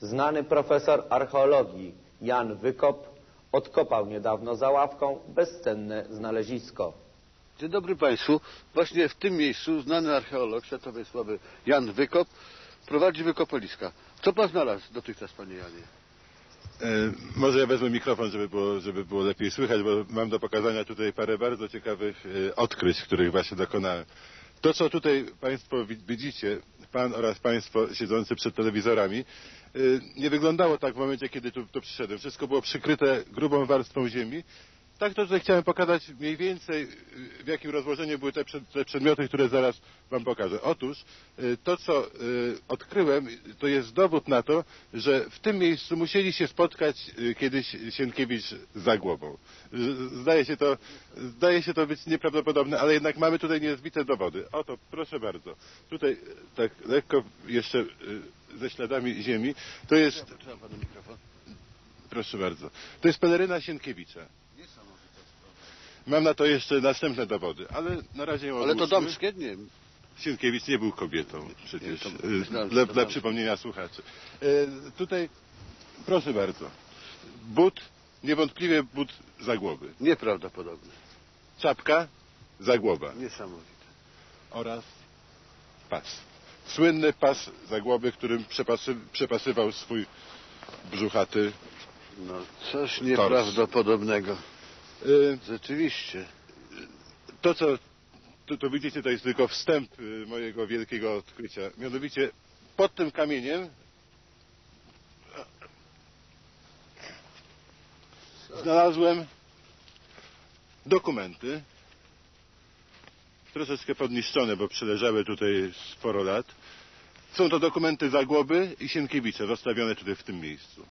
Znany profesor archeologii Jan Wykop odkopał niedawno za ławką bezcenne znalezisko. Dzień dobry Państwu. Właśnie w tym miejscu znany archeolog światowej sławy Jan Wykop prowadzi wykopaliska. Co Pan znalazł dotychczas, Panie Janie? E, Może ja wezmę mikrofon, żeby było, żeby było lepiej słychać, bo mam do pokazania tutaj parę bardzo ciekawych e, odkryć, których właśnie dokonałem. To, co tutaj Państwo wi- widzicie, Pan oraz Państwo siedzący przed telewizorami, e, nie wyglądało tak w momencie, kiedy tu, tu przyszedłem. Wszystko było przykryte grubą warstwą ziemi. Tak to tutaj chciałem pokazać mniej więcej, w jakim rozłożeniu były te, przed, te przedmioty, które zaraz Wam pokażę. Otóż y, to, co y, odkryłem, to jest dowód na to, że w tym miejscu musieli się spotkać y, kiedyś Sienkiewicz z Zagłobą. Z- Zdaje się, to, zdaje się to być nieprawdopodobne, ale jednak mamy tutaj niezbite dowody. Oto, proszę bardzo. Tutaj tak lekko jeszcze ze śladami ziemi. To jest, proszę bardzo, to jest peleryna Sienkiewicza. Mam na to jeszcze następne dowody, ale na razie Ale to odłóżmy. damskie? Nie. Sienkiewicz nie był kobietą przecież, Nie, to y, myślałem, że dla, to dla damskie. przypomnienia słuchaczy. Y, Tutaj, proszę bardzo, but, niewątpliwie but Zagłoby. Nieprawdopodobne. Czapka Zagłoba Niesamowite. oraz pas. Słynny pas Zagłoby, którym przepasy, przepasywał swój brzuchaty. No, coś nieprawdopodobnego. Y, Rzeczywiście. To, co tu, tu widzicie, to jest tylko wstęp y, mojego wielkiego odkrycia. Mianowicie pod tym kamieniem znalazłem dokumenty, troszeczkę podniszczone, bo przeleżały tutaj sporo lat. Są to dokumenty Zagłoby i Sienkiewicza, zostawione tutaj w tym miejscu.